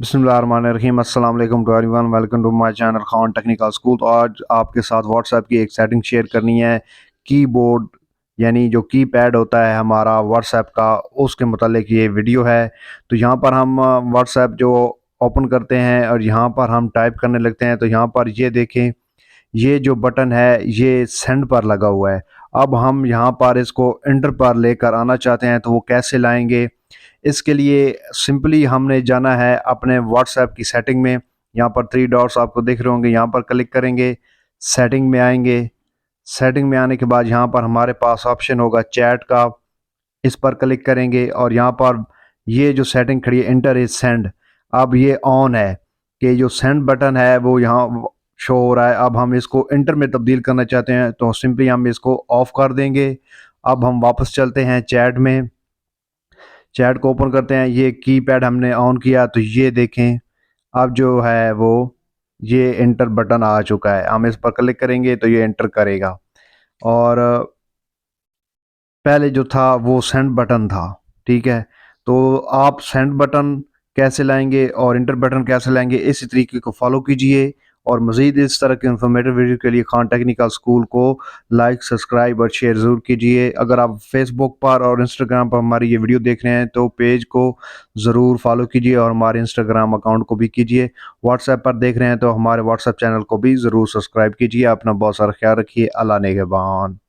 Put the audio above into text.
بسم اللہ الرحمن الرحیم، السلام علیکم to everyone welcome to my channel Khan technical school تو آج آپ کے ساتھ واٹس ایپ کی ایک سیٹنگ شیئر کرنی ہے۔ کی بورڈ یعنی جو کی پیڈ ہوتا ہے ہمارا واٹس ایپ کا، اس کے متعلق یہ ویڈیو ہے۔ تو یہاں پر ہم واٹس ایپ جو اوپن کرتے ہیں اور یہاں پر ہم ٹائپ کرنے لگتے ہیں۔ تو یہاں پر یہ دیکھیں، یہ جو بٹن ہے، یہ سینڈ پر لگا ہوا ہے۔ اب ہم یہاں پر اس کو انٹر پر لے کر آنا چاہتے ہیں تو وہ کیسے لائیں گے؟ اس کے لیے سمپلی ہم نے جانا ہے اپنے واٹس ایپ کی سیٹنگ میں۔ یہاں پر تھری ڈاٹس آپ کو دیکھ رہے ہوں گے۔ یہاں پر کلک کریں گے، سیٹنگ میں آئیں گے۔ سیٹنگ میں آنے کے بعد یہاں پر ہمارے پاس آپشن ہوگا چیٹ کا۔ اس پر کلک کریں گے اور یہاں پر یہ جو سیٹنگ کھڑی ہے، انٹر از سینڈ۔ اب یہ آن ہے کہ جو سینڈ بٹن ہے وہ یہاں شو ہو رہا ہے، اب ہم اس کو انٹر میں تبدیل کرنا چاہتے ہیں، تو سمپلی ہم اس کو آف کر دیں گے۔ اب ہم واپس چلتے ہیں چیٹ میں۔ چیٹ کو اوپن کرتے ہیں، یہ کی پیڈ ہم نے آن کیا، تو یہ دیکھیں۔ اب جو ہے وہ، یہ انٹر بٹن آ چکا ہے۔ ہم اس پر کلک کریں گے تو یہ انٹر کرے گا۔ اور پہلے جو تھا وہ سینڈ بٹن تھا، ٹھیک ہے۔ تو آپ سینڈ بٹن کیسے لائیں گے اور انٹر بٹن کیسے لائیں گے، اسی طریقے کو فالو کیجیے۔ اور مزید اس طرح کے انفارمیٹیو ویڈیو کے لیے خان ٹیکنیکل سکول کو لائک سبسکرائب اور شیئر ضرور کیجیے اگر آپ فیس بک پر اور انسٹاگرام پر ہماری یہ ویڈیو دیکھ رہے ہیں تو پیج کو ضرور فالو کیجیے اور ہمارے انسٹاگرام اکاؤنٹ کو بھی کیجیے واٹس ایپ پر دیکھ رہے ہیں تو ہمارے واٹس ایپ چینل کو بھی ضرور سبسکرائب کیجیے اپنا بہت سارا خیال رکھیے۔ اللہ نگہبان۔